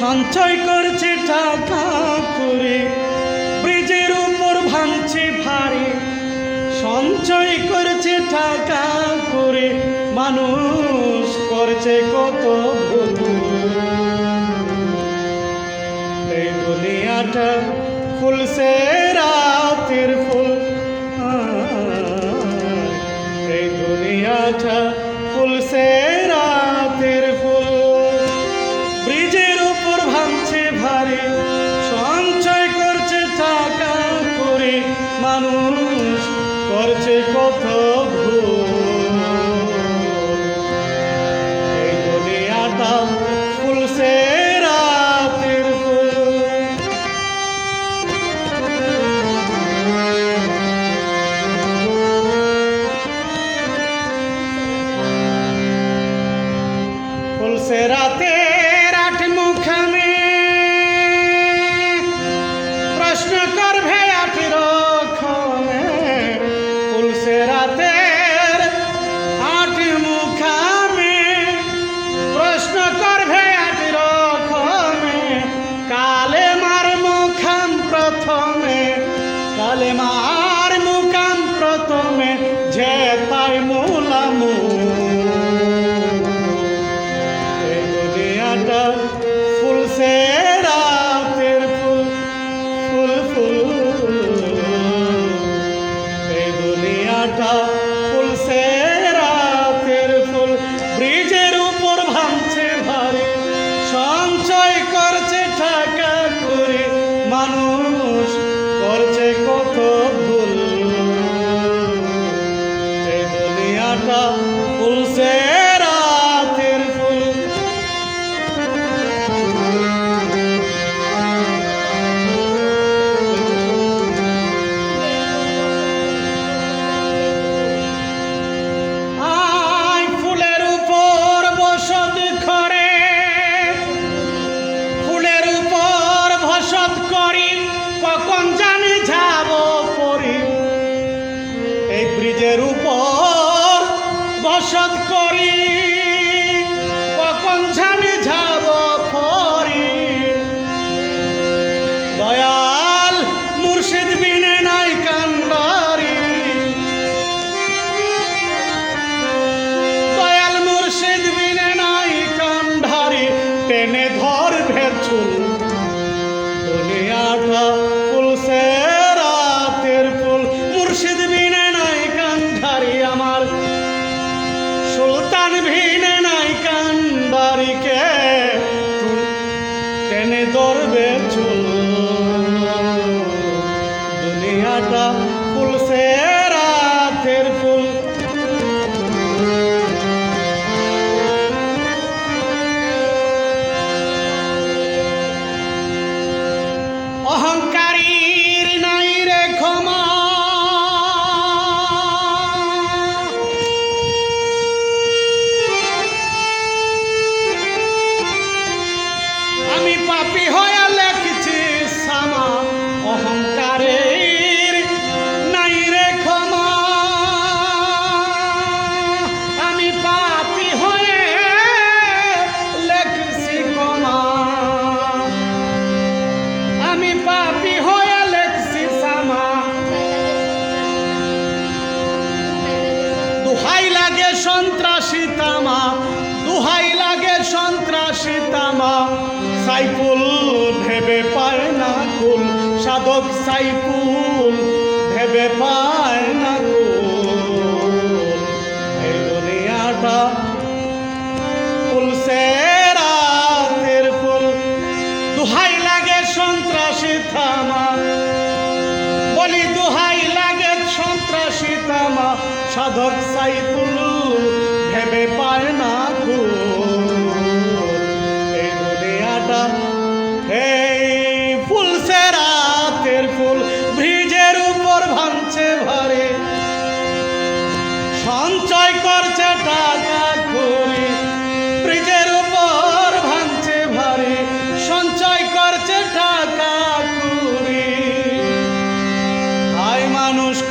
সঞ্চয় করছে টাকা করে। ব্রিজের উপর ভাঙছে ভারী। সঞ্চয় করছে টাকা করে। মানুষ করছে কত এই দুনিয়াটা ফুলছে রাতের ফুল। ভুল এই দুনিয়াটা ফুলছে রাতের প্রথমে কালে দুহাই লাগে সন্ত্রাসী তামা, দুহাই লাগে সন্ত্রাসী তামা। সাইফুল ভেবে পায় না কুল, সাধক সাইফুল ভেবে পায় না কুল। এই ফুলছে রাতের ফুল। দুহাই লাগে সন্ত্রাসী থামা তামা সাধক সাইফুল, ভেবে পায় না এই এই ফুলছে রাতের ফুল, ব্রিজের উপর ভাঙছে ভারে সঞ্চয় করছে টাকা করে ব্রিজের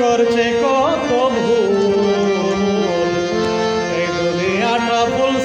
করছে কত ভুল। এই দুনিয়াটা ফুল